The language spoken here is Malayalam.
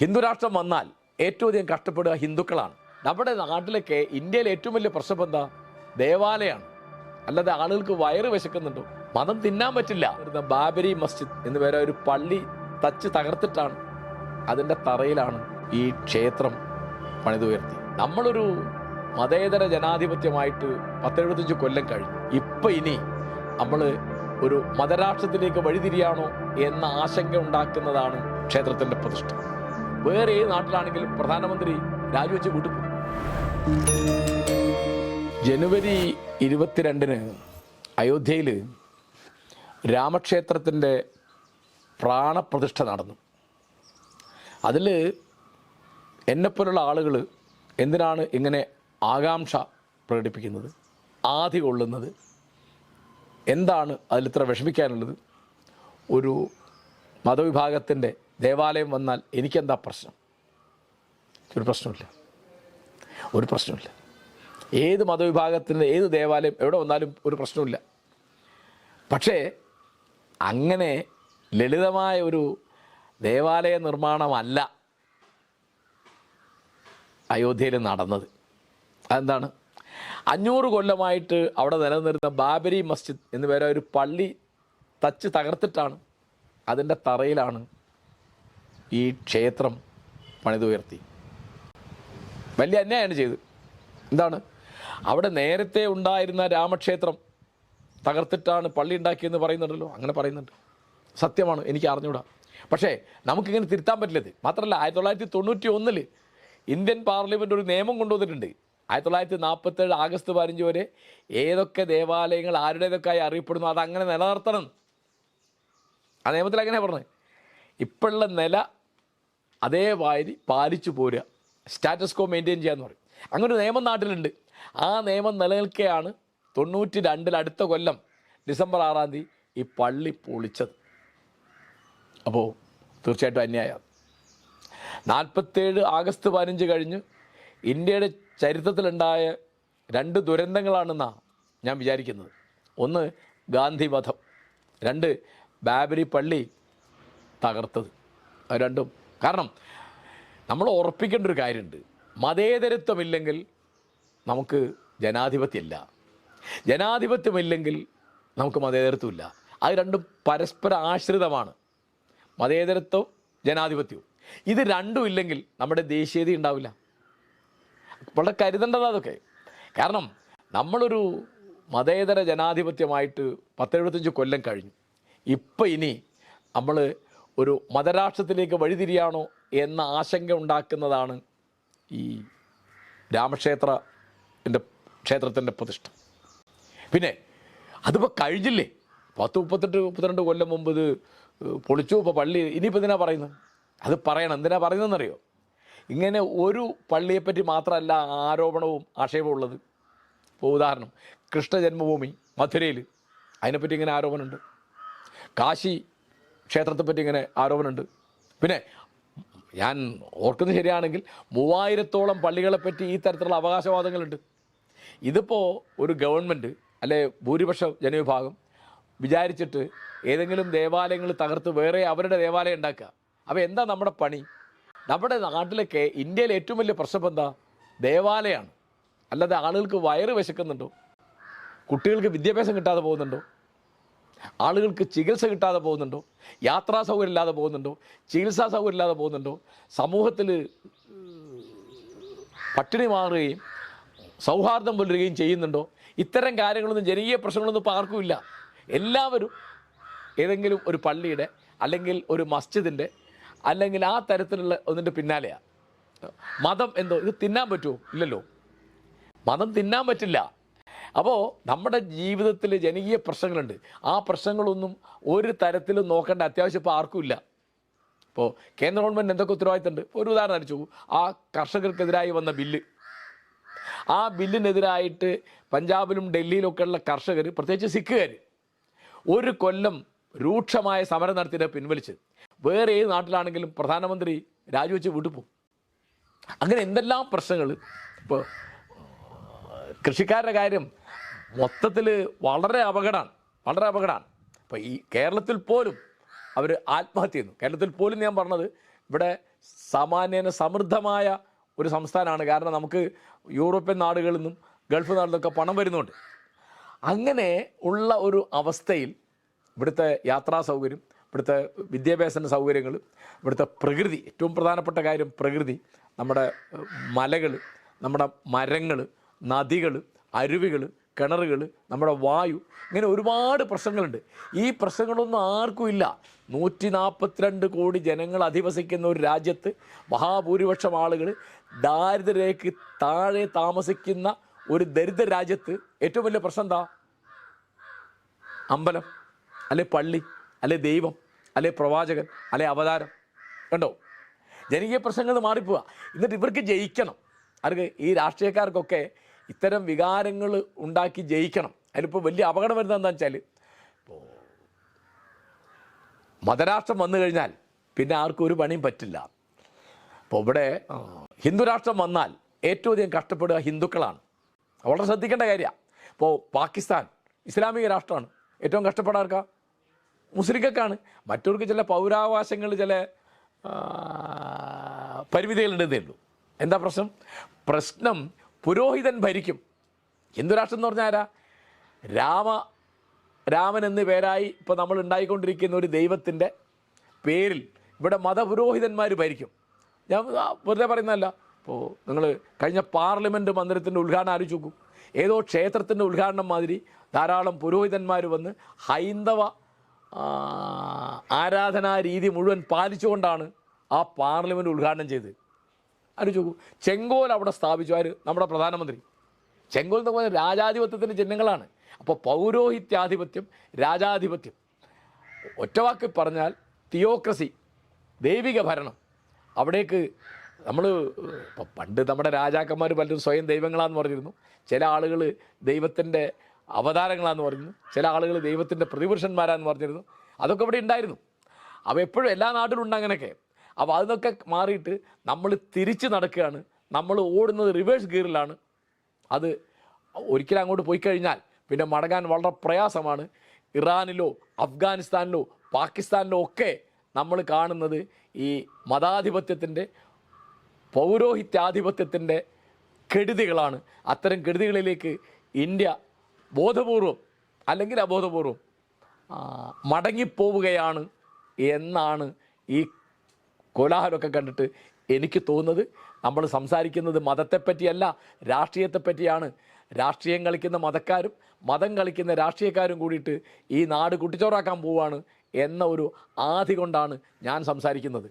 ഹിന്ദുരാഷ്ട്രം വന്നാൽ ഏറ്റവും അധികം കഷ്ടപ്പെടുക ഹിന്ദുക്കളാണ്. നമ്മുടെ നാട്ടിലൊക്കെ ഇന്ത്യയിലെ ഏറ്റവും വലിയ പ്രശ്നം എന്താ? ദേവാലയമാണ് അല്ലാതെ ആളുകൾക്ക് വയറ് വിശക്കുന്നുണ്ടോ. മതം തിന്നാൻ പറ്റില്ല. ബാബരി മസ്ജിദ് എന്ന് പേരെ ഒരു പള്ളി തച്ച് തകർത്തിട്ടാണ് അതിന്റെ തറയിലാണ് ഈ ക്ഷേത്രം പണിതുയർത്തി. നമ്മളൊരു മതേതര ജനാധിപത്യമായിട്ട് പത്തെഴുപത്തഞ്ച് കൊല്ലം കഴിഞ്ഞു. ഇപ്പം ഇനി നമ്മൾ ഒരു മതരാഷ്ട്രത്തിലേക്ക് വഴിതിരിയാണോ എന്ന ആശങ്ക ഉണ്ടാക്കുന്നതാണ് ക്ഷേത്രത്തിന്റെ പ്രതിഷ്ഠ. വേറെ ഏത് നാട്ടിലാണെങ്കിലും പ്രധാനമന്ത്രി രാജിവെച്ച് വീട്ടിൽ ജനുവരി ഇരുപത്തിരണ്ടിന് അയോധ്യയിൽ രാമക്ഷേത്രത്തിന്റെ പ്രാണപ്രതിഷ്ഠ നടന്നു. അതിൽ എന്നെപ്പോലുള്ള ആളുകൾ എന്തിനാണ് ഇങ്ങനെ ആകാംക്ഷ പ്രകടിപ്പിക്കുന്നത്? ആധി കൊള്ളുന്നത്? എന്താണ് അതിലിത്ര വിഷമിക്കാനുള്ളത്? ഒരു മതവിഭാഗത്തിന്റെ ദേവാലയം വന്നാൽ എനിക്കെന്താ പ്രശ്നം? ഒരു പ്രശ്നമില്ല ഒരു പ്രശ്നമില്ല ഏത് മതവിഭാഗത്തിന്റെ ഏത് ദേവാലയം എവിടെ വന്നാലും ഒരു പ്രശ്നമില്ല പക്ഷേ അങ്ങനെ ലളിതമായ ഒരു ദേവാലയ നിർമ്മാണമല്ല അയോധ്യയിൽ നടന്നത്. അതെന്താണ്? അഞ്ഞൂറ് കൊല്ലമായിട്ട് അവിടെ നിലനിന്നിരുന്ന ബാബരി മസ്ജിദ് എന്നുപേരെ ഒരു പള്ളി തച്ച് തകർത്തിട്ടാണ് അതിന്റെ തറയിലാണ് ഈ ക്ഷേത്രം പണിതുയർത്തി. വലിയ അന്യായമാണ് ചെയ്ത്. എന്താണ്? അവിടെ നേരത്തെ ഉണ്ടായിരുന്ന രാമക്ഷേത്രം തകർത്തിട്ടാണ് പള്ളി ഉണ്ടാക്കിയെന്ന് പറയുന്നുണ്ടല്ലോ. അങ്ങനെ പറയുന്നുണ്ട്. സത്യമാണ്. എനിക്ക് അറിഞ്ഞൂടാ. പക്ഷേ നമുക്കിങ്ങനെ തിരുത്താൻ പറ്റില്ലത്. മാത്രമല്ല ആയിരത്തി തൊള്ളായിരത്തി തൊണ്ണൂറ്റി ഒന്നിൽ ഇന്ത്യൻ പാർലമെന്റ് ഒരു നിയമം കൊണ്ടുവന്നിട്ടുണ്ട്. ആയിരത്തി തൊള്ളായിരത്തി നാൽപ്പത്തേഴ് ആഗസ്റ്റ് പതിനഞ്ച് വരെ ഏതൊക്കെ ദേവാലയങ്ങൾ ആരുടേതൊക്കെ ആയി അറിയപ്പെടുന്നു അതങ്ങനെ നിലനിർത്തണം. ആ നിയമത്തിൽ അങ്ങനെ പറഞ്ഞത്? ഇപ്പോഴുള്ള നില അതേ വാരി പാലിച്ചു പോരുക. സ്റ്റാറ്റസ് കോ മെയിന്റെയിൻ ചെയ്യാന്ന് പറയും. അങ്ങനെ ഒരു നിയമം നാട്ടിലുണ്ട്. ആ നിയമം നിലനിൽക്കെയാണ് തൊണ്ണൂറ്റി രണ്ടിൽ അടുത്ത കൊല്ലം ഡിസംബർ ആറാം തീയതി ഈ പള്ളി പൊളിച്ചത്. അപ്പോൾ തീർച്ചയായിട്ടും അന്യായം നാൽപ്പത്തേഴ് ആഗസ്റ്റ് പതിനഞ്ച് കഴിഞ്ഞ് ഇന്ത്യയുടെ ചരിത്രത്തിലുണ്ടായ രണ്ട് ദുരന്തങ്ങളാണെന്നാണ് ഞാൻ വിചാരിക്കുന്നത്. ഒന്ന് ഗാന്ധി വധം. രണ്ട് ബാബരി പള്ളി തകർത്തത്. അത് രണ്ടും കാരണം നമ്മൾ ഉറപ്പിക്കേണ്ട ഒരു കാര്യമുണ്ട്. മതേതരത്വമില്ലെങ്കിൽ നമുക്ക് ജനാധിപത്യമില്ല. ജനാധിപത്യമില്ലെങ്കിൽ നമുക്ക് മതേതരത്വമില്ല. അത് രണ്ടും പരസ്പര ആശ്രിതമാണ്. മതേതരത്വം ജനാധിപത്യവും. ഇത് രണ്ടും ഇല്ലെങ്കിൽ നമ്മുടെ ദേശീയത ഉണ്ടാവില്ല. വളരെ കരുതേണ്ടത് അതൊക്കെ. കാരണം നമ്മളൊരു മതേതര ജനാധിപത്യമായിട്ട് പത്തെഴുപത്തഞ്ച് കൊല്ലം കഴിഞ്ഞു. ഇപ്പം ഇനി നമ്മൾ ഒരു മതരാഷ്ട്രത്തിലേക്ക് വഴിതിരിയാണോ എന്ന ആശങ്ക ഉണ്ടാക്കുന്നതാണ് ഈ രാമക്ഷേത്രത്തിന്റെ ക്ഷേത്രത്തിന്റെ പ്രതിഷ്ഠ. പിന്നെ അതിപ്പോൾ കഴിഞ്ഞില്ലേ? പത്ത് മുപ്പത്തെട്ട് മുപ്പത്തിരണ്ട് കൊല്ലം മുമ്പ് ഇത് പൊളിച്ചു ഇപ്പോൾ പള്ളി ഇനിയിപ്പോൾ എന്തിനാ പറയുന്നത്? അത് പറയണം. എന്തിനാ പറയുന്നതെന്നറിയോ? ഇങ്ങനെ ഒരു പള്ളിയെപ്പറ്റി മാത്രമല്ല ആരോപണവും ആക്ഷേപവും ഉള്ളത്. ഇപ്പോൾ ഉദാഹരണം കൃഷ്ണ ജന്മഭൂമി മധുരയിൽ. അതിനെപ്പറ്റി ഇങ്ങനെ ആരോപണമുണ്ട്. കാശി ക്ഷേത്രത്തെപ്പറ്റി ഇങ്ങനെ ആരോപണമുണ്ട്. പിന്നെ ഞാൻ ഓർക്കുന്നത് ശരിയാണെങ്കിൽ മൂവായിരത്തോളം പള്ളികളെപ്പറ്റി ഈ തരത്തിലുള്ള അവകാശവാദങ്ങളുണ്ട്. ഇതിപ്പോൾ ഒരു ഗവൺമെന്റ് അല്ലെ ഭൂരിപക്ഷ ജനവിഭാഗം വിചാരിച്ചിട്ട് ഏതെങ്കിലും ദേവാലയങ്ങൾ തകർത്ത് വേറെ അവരുടെ ദേവാലയം ഉണ്ടാക്കുക. അപ്പോൾ എന്താ നമ്മുടെ പണി? നമ്മുടെ നാട്ടിലൊക്കെ ഇന്ത്യയിലെ ഏറ്റവും വലിയ പ്രശ്നം എന്താ? ദേവാലയമാണ് അല്ലാതെ ആളുകൾക്ക് വയറ് വിശക്കുന്നുണ്ടോ? കുട്ടികൾക്ക് വിദ്യാഭ്യാസം കിട്ടാതെ പോകുന്നുണ്ടോ? ആളുകൾക്ക് ചികിത്സ കിട്ടാതെ പോകുന്നുണ്ടോ? യാത്രാ സൗകര്യം ഇല്ലാതെ പോകുന്നുണ്ടോ? ചികിത്സാ സൗകര്യം ഇല്ലാതെ പോകുന്നുണ്ടോ? സമൂഹത്തിൽ പട്ടിണി മാറുകയും സൗഹാർദ്ദം പുലരുകയും ചെയ്യുന്നുണ്ടോ? ഇത്തരം കാര്യങ്ങളൊന്നും ജനകീയ പ്രശ്നങ്ങളൊന്നും ഇപ്പോൾ എല്ലാവരും ഏതെങ്കിലും ഒരു പള്ളിയുടെ അല്ലെങ്കിൽ ഒരു മസ്ജിദിന്റെ അല്ലെങ്കിൽ ആ തരത്തിലുള്ള ഒന്നിന്റെ പിന്നാലെയാണ് മതം എന്തോ? ഇത് തിന്നാൻ പറ്റുമോ? ഇല്ലല്ലോ. മതം തിന്നാൻ പറ്റില്ല. അപ്പോൾ നമ്മുടെ ജീവിതത്തിൽ ജനകീയ പ്രശ്നങ്ങളുണ്ട്. ആ പ്രശ്നങ്ങളൊന്നും ഒരു തരത്തിലും നോക്കേണ്ട അത്യാവശ്യം ഇപ്പോൾ ആർക്കുമില്ല ഇപ്പോൾ കേന്ദ്ര ഗവൺമെന്റ് എന്തൊക്കെ ഉത്തരവാദിത്തമുണ്ട്? ഒരു ഉദാഹരണം അടിച്ചു ആ കർഷകർക്കെതിരായി വന്ന ബില്ല്. ആ ബില്ലിനെതിരായിട്ട് പഞ്ചാബിലും ഡൽഹിയിലൊക്കെ ഉള്ള കർഷകർ പ്രത്യേകിച്ച് സിഖുകാർ ഒരു കൊല്ലം രൂക്ഷമായ സമരം നടത്തിയിട്ട് പിൻവലിച്ച് വേറെ ഏത് നാട്ടിലാണെങ്കിലും പ്രധാനമന്ത്രി രാജിവെച്ച് വിട്ടുപോകും പോകും. അങ്ങനെ എന്തെല്ലാം പ്രശ്നങ്ങൾ ഇപ്പോൾ കൃഷിക്കാരുടെ കാര്യം മൊത്തത്തിൽ വളരെ അപകടമാണ്. വളരെ അപകടമാണ്. അപ്പോൾ ഈ കേരളത്തിൽ പോലും അവർ ആത്മഹത്യ ചെയ്യുന്നു. കേരളത്തിൽ പോലും ഞാൻ പറഞ്ഞത് ഇവിടെ സാമാന്യന സമൃദ്ധമായ ഒരു സംസ്ഥാനമാണ്. കാരണം നമുക്ക് യൂറോപ്യൻ നാടുകളിൽ നിന്നും ഗൾഫ് നാടുകളിൽ പണം വരുന്നുണ്ട്. അങ്ങനെ ഉള്ള ഒരു അവസ്ഥയിൽ ഇവിടുത്തെ യാത്രാ സൗകര്യം ഇവിടുത്തെ വിദ്യാഭ്യാസ സൗകര്യങ്ങൾ ഇവിടുത്തെ പ്രകൃതി ഏറ്റവും പ്രധാനപ്പെട്ട കാര്യം പ്രകൃതി നമ്മുടെ മലകൾ നമ്മുടെ മരങ്ങൾ നദികൾ അരുവികൾ കിണറുകൾ നമ്മുടെ വായു ഇങ്ങനെ ഒരുപാട് പ്രശ്നങ്ങളുണ്ട്. ഈ പ്രശ്നങ്ങളൊന്നും ആർക്കും ഇല്ല. നൂറ്റി നാൽപ്പത്തിരണ്ട് കോടി ജനങ്ങൾ അധിവസിക്കുന്ന ഒരു രാജ്യത്ത് മഹാഭൂരിപക്ഷം ആളുകൾ ദാരിദ്ര്യരേഖയ്ക്ക് താഴെ താമസിക്കുന്ന ഒരു ദരിദ്ര രാജ്യത്ത് ഏറ്റവും വലിയ പ്രശ്നം എന്താ? അമ്പലം അല്ലെ പള്ളി അല്ലെ ദൈവം അല്ലെ പ്രവാചകൻ അല്ലെ അവതാരം. കണ്ടോ? ജനകീയ പ്രശ്നങ്ങൾ മാറിപ്പോവുക എന്നിട്ട് ഇവർക്ക് ജയിക്കണം. അവർക്ക് ഈ രാഷ്ട്രീയക്കാർക്കൊക്കെ ഇത്തരം വികാരങ്ങൾ ഉണ്ടാക്കി ജയിക്കണം. അതിലിപ്പോൾ വലിയ അപകടം വരുന്നത് എന്താണെന്ന് വെച്ചാൽ ഇപ്പോൾ മതരാഷ്ട്രം വന്നു കഴിഞ്ഞാൽ പിന്നെ ആർക്കും ഒരു പണിയും പറ്റില്ല. അപ്പോൾ ഇവിടെ ഹിന്ദുരാഷ്ട്രം വന്നാൽ ഏറ്റവും അധികം കഷ്ടപ്പെടുക ഹിന്ദുക്കളാണ്. വളരെ ശ്രദ്ധിക്കേണ്ട കാര്യമാണ് ഇപ്പോൾ പാകിസ്ഥാൻ ഇസ്ലാമിക രാഷ്ട്രമാണ്. ഏറ്റവും കഷ്ടപ്പെടാർക്കാ മുസ്ലിങ്ങൾക്കാണ്. മറ്റവർക്ക് ചില പൗരാവകാശങ്ങൾ ചില പരിമിതികളുണ്ടെന്നേ ഉള്ളൂ. എന്താ പ്രശ്നം? പ്രശ്നം പുരോഹിതൻ ഭരിക്കും. ഹിന്ദു രാഷ്ട്രം എന്ന് പറഞ്ഞാൽ രാമ രാമൻ എന്ന പേരായി ഇപ്പോൾ നമ്മൾ ഉണ്ടായിക്കൊണ്ടിരിക്കുന്ന ഒരു ദൈവത്തിന്റെ പേരിൽ ഇവിടെ മതപുരോഹിതന്മാർ ഭരിക്കും. ഞാൻ വെറുതെ പറയുന്നതല്ല. ഇപ്പോൾ നിങ്ങൾ കഴിഞ്ഞ പാർലമെന്റ് മന്ദിരത്തിന്റെ ഉദ്ഘാടനം ആലോചിച്ച് നോക്കൂ. ഏതോ ക്ഷേത്രത്തിന്റെ ഉദ്ഘാടനം മാതിരി ധാരാളം പുരോഹിതന്മാർ വന്ന് ഹൈന്ദവ ആരാധനാ രീതി മുഴുവൻ പാലിച്ചുകൊണ്ടാണ് ആ പാർലമെന്റ് ഉദ്ഘാടനം ചെയ്തത്. ആലോചിച്ച് നോക്കൂ. ചെങ്കോൽ അവിടെ സ്ഥാപിച്ചു. ആര്? നമ്മുടെ പ്രധാനമന്ത്രി. ചെങ്കോൽ എന്ന് പറഞ്ഞാൽ രാജാധിപത്യത്തിന്റെ ചിഹ്നങ്ങളാണ്. അപ്പോൾ പൗരോഹിത്യാധിപത്യം രാജാധിപത്യം. ഒറ്റവാക്കിൽ പറഞ്ഞാൽ തിയോക്രസി ദൈവിക ഭരണം. അവിടേക്ക് നമ്മൾ പണ്ട് നമ്മുടെ രാജാക്കന്മാർ പലരും സ്വയം ദൈവങ്ങളാന്ന് പറഞ്ഞിരുന്നു. ചില ആളുകൾ ദൈവത്തിന്റെ അവതാരങ്ങളാന്ന് പറഞ്ഞിരുന്നു. ചില ആളുകൾ ദൈവത്തിന്റെ പ്രതിപുരുഷന്മാരാന്ന് പറഞ്ഞിരുന്നു. അതൊക്കെ ഇവിടെ ഉണ്ടായിരുന്നു. അവ എപ്പോഴും എല്ലാ നാട്ടിലും ഉണ്ട് അങ്ങനെയൊക്കെ. അപ്പോൾ അതിനൊക്കെ മാറിയിട്ട് നമ്മൾ തിരിച്ച് നടക്കുകയാണ്. നമ്മൾ ഓടുന്നത് റിവേഴ്സ് ഗിയറിലാണ് അത് ഒരിക്കലും അങ്ങോട്ട് പോയി കഴിഞ്ഞാൽ പിന്നെ മടങ്ങാൻ വളരെ പ്രയാസമാണ്. ഇറാനിലോ അഫ്ഗാനിസ്ഥാനിലോ പാകിസ്ഥാനിലോ ഒക്കെ നമ്മൾ കാണുന്നത് ഈ മതാധിപത്യത്തിന്റെ പൗരോഹിത്യാധിപത്യത്തിന്റെ കെടുതികളാണ്. അത്തരം കെടുതികളിലേക്ക് ഇന്ത്യ ബോധപൂർവം അല്ലെങ്കിൽ അബോധപൂർവം മടങ്ങിപ്പോവുകയാണ് എന്നാണ് ഈ കോലാഹലമൊക്കെ കണ്ടിട്ട് എനിക്ക് തോന്നുന്നത് നമ്മൾ സംസാരിക്കുന്നത് മതത്തെപ്പറ്റിയല്ല രാഷ്ട്രീയത്തെപ്പറ്റിയാണ്. രാഷ്ട്രീയം കളിക്കുന്ന മതക്കാരും മതം കളിക്കുന്ന രാഷ്ട്രീയക്കാരും കൂടിയിട്ട് ഈ നാട് കുട്ടിച്ചോറാക്കാൻ പോവുകയാണ് എന്ന ഒരു ആധി കൊണ്ടാണ് ഞാൻ സംസാരിക്കുന്നത്.